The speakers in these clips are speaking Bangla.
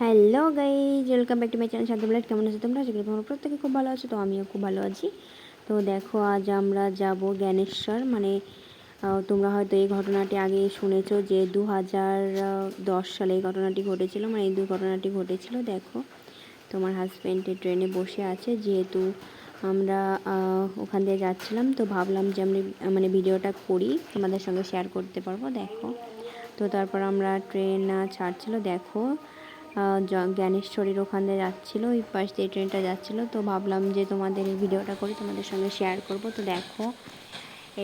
Hello guys, welcome back to my channel Shanto blood কেমন আছো তোমরা? আশা করি তোমরা প্রত্যেকে খুব ভালো আছো, তো আমিও খুব ভালো আছি। তো দেখো, আজ আমরা যাব জ্ঞানেশ্বর। মানে তোমরা হয়তো এই ঘটনাটি আগে শুনেছো যে দু হাজার দশ সালে এই ঘটনাটি ঘটেছিল। মানে এই দুর্ঘটনাটি ঘটেছিল, দেখো। তোমার হাজব্যান্ডে ট্রেনে বসে আছে। যেহেতু আমরা ওখান দিয়ে যাচ্ছিলাম, তো ভাবলাম যে আমি মানে ভিডিওটা করি, তোমাদের সঙ্গে শেয়ার করতে পারব, দেখো। তো তারপর আমরা ট্রেন ছাড়ছিল, দেখো। জ্ঞানেশ্বরীর ওখান যাচ্ছিল, ওই পাশ দিয়ে ট্রেনটা যাচ্ছিল। তো ভাবলাম যে তোমাদের এই ভিডিওটা করি, তোমাদের সঙ্গে শেয়ার করব। তো দেখো,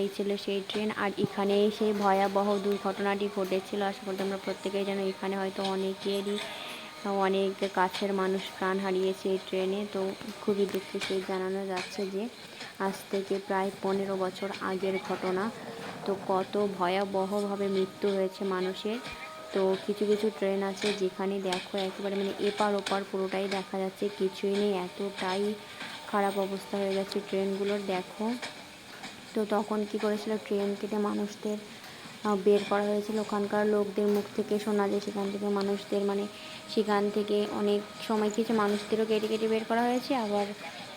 এই ছিল সেই ট্রেন আর এখানে সেই ভয়াবহ দুর্ঘটনাটি ঘটেছিল। আশা করি তোমরা প্রত্যেকেই জানো, এখানে হয়তো অনেকেরই অনেক কাছের মানুষ প্রাণ হারিয়েছে এই ট্রেনে তো খুবই দুঃখের সহিত জানানো যাচ্ছে যে, আজ থেকে প্রায় পনেরো বছর আগের ঘটনা। তো কত ভয়াবহভাবে মৃত্যু হয়েছে মানুষের। তো কিছু কিছু ট্রেন আছে যেখানে দেখো একেবারে মানে এপার ওপার পুরোটাই দেখা যাচ্ছে, কিছুই নেই, এতটাই খারাপ অবস্থা হয়ে গেছে ট্রেনগুলোর দেখো। তো তখন কি করেছিল ট্রেন থেকে মানুষদের বের করা হয়েছিল। ওখানকার লোকদের মুখ থেকে শোনা যায় সেখান থেকে মানুষদের মানে সেখান থেকে অনেক সময় কিছু মানুষদেরও কেটে কেটে বের করা হয়েছে। আবার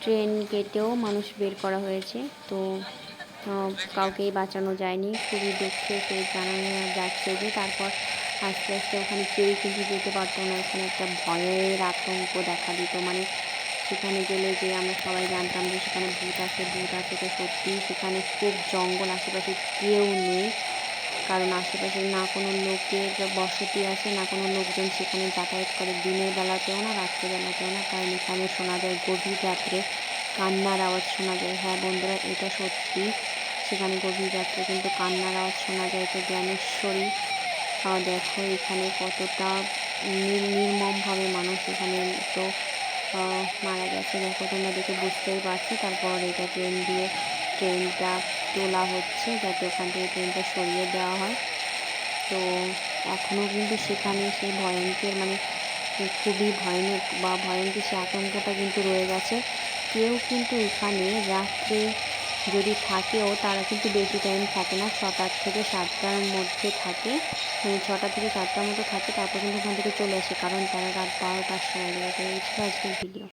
ট্রেন কেটেও মানুষ বের করা হয়েছে। তো কাউকেই বাঁচানো যায়নি। খুবই দুঃখে সে জানানো যাচ্ছে যে তারপর আস্তে আস্তে ওখানে কেউই কিন্তু যেতে পারতো না। ওখানে একটা ভয়ের আতঙ্ক দেখা দিত। মানে সেখানে গেলে যে আমরা সবাই জানতাম যে সেখানে ভূত আছে ভূত আছে তো সত্যি সেখানে খুব জঙ্গল, আশেপাশে কেউ নেই। কারণ আশেপাশে না কোনো লোকের বসতি আছে, না কোনো লোকজন সেখানে যাতায়াত করে। দিনের বেলাতেও না, রাত্রেবেলাতেও না। কারণ এখানে শোনা যায় গভীর রাত্রে কান্নার আওয়াজ শোনা যায়। হ্যাঁ বন্ধুরা, এটা সত্যি। সেখানে গভীর রাত্রে কিন্তু কান্নার আওয়াজ শোনা যায় তো জ্ঞানেশ্বরী। দেখো এখানে কতটা নির- নির্মমভাবে মানুষ এখানে তো মারা গেছে। দেখো তোমরা দেখে বুঝতেই পারছ, তারপর এটা ট্রেন দিয়ে ট্রেনটা তোলা হচ্ছে যাতে ওখান থেকে ট্রেনটা সরিয়ে দেওয়া হয়। তো এখনও কিন্তু সেখানে সেই ভয়ঙ্কের মানে খুবই ভয়ানক বা ভয়ঙ্কর সে আতঙ্কটা কিন্তু রয়ে গেছে। কেউ কিন্তু এখানে রাত্রে যদি থাকেও তারা কিন্তু বেশি টাইম থাকে না। ছটার থেকে সাতটার মধ্যে থাকে। ছটা থেকে সাতটার মধ্যে থাকে, তারপর কিন্তু ওখান থেকে চলে আসে, কারণ তারা রাত বারোটার সময় বেরোতে এই ছিল আজকের ভিডিও